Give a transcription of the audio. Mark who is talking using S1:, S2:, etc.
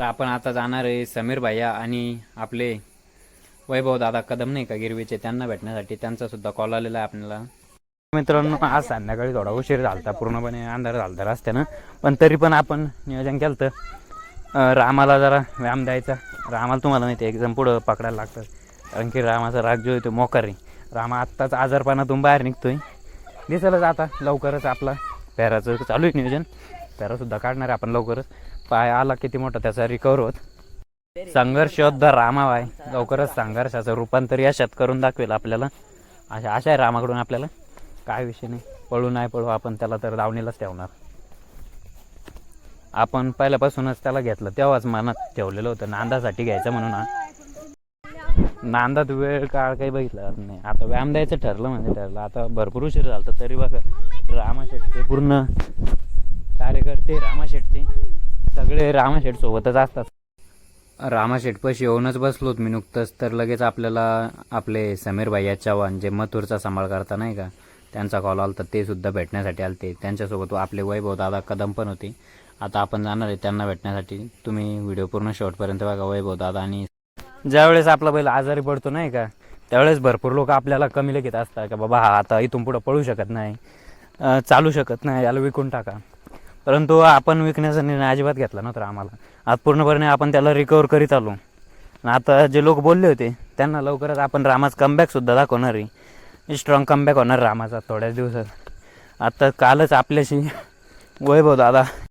S1: तर आपण आता जाणार आहे समीर भैया आणि आपले वैभव दादा कदम नाही का गिरवीचे? त्यांना भेटण्यासाठी. त्यांचा सुद्धा कॉल आलेला आहे आपल्याला. मित्रांनो आज संध्याकाळी थोडा उशीर झालता. पूर्णपणे अंधार झालता रस्त्यानं. पण तरी पण आपण नियोजन केलं तर रामाला जरा व्यायाम द्यायचा. रामाला तुम्हाला माहिती आहे एकदम पुढं पकडायला लागतं. कारण की रामाचा राग जो आहे तो मोकार रामा आत्ताच आजारपणातून बाहेर निघतोय. दिसलंच आता लवकरच आपला. पेहराचं चालू आहे नियोजन. पेरासुद्धा काढणार आहे आपण लवकरच. पाय आला किती मोठा त्याचा रिकवर होत. संघर्ष योद्धा रामा आहे लवकरच संघर्षाचं रूपांतर यशात करून दाखवेल आपल्याला. अशा आशा आहे रामाकडून आपल्याला. काय विषय नाही. पळू नाही पळू आपण त्याला तर दावणीलाच ठेवणार. आपण पहिल्यापासूनच त्याला घेतलं तेव्हाच मनात ठेवलेलं होतं नांदासाठी घ्यायचं म्हणून नांदात वेळ काळ काही बघितला नाही. आता व्यायाम द्यायचं ठरलं म्हणजे ठरलं. आता भरपूर उशीर झाला तरी बघा रामाशेटचे पूर्ण कार्यकर्ते रामाशेटचे. सगळे रामाशेट सोबतच असतात. रामाशेटपाशी येऊनच बसलोत मी नुकतंच तर लगेच आपल्याला आपले समीर भाई चव्हाण जे मथुरचा सांभाळ करता नाही का त्यांचा कॉल आला तर ते सुद्धा भेटण्यासाठी आलते. त्यांच्यासोबत आपले वैभव दादा कदम पण होते. आता आपण जाणार आहे त्यांना भेटण्यासाठी. तुम्ही व्हिडिओ पूर्ण शेवटपर्यंत बघा वैभव दादा आणि ज्यावेळेस आपला बैल आजारी पडतो नाही का त्यावेळेस भरपूर लोक आपल्याला कमी लेखीत असतात का बाबा हा आता इथून पुढं पळू शकत नाही चालू शकत नाही याला विकून टाका. परंतु आपण विकण्याचा निर्णय अजिबात घेतला नव्हता आम्हाला. आज पूर्णपणे आपण त्याला रिकवर करीत आलो. आता जे लोक बोलले होते त्यांना लवकरच आपण रामाज कमबॅकसुद्धा दाखवणार आहे. स्ट्रॉंग कमबॅक होणार रामाचा थोड्याच दिवसात. आता कालच आपल्याशी वैभव दादा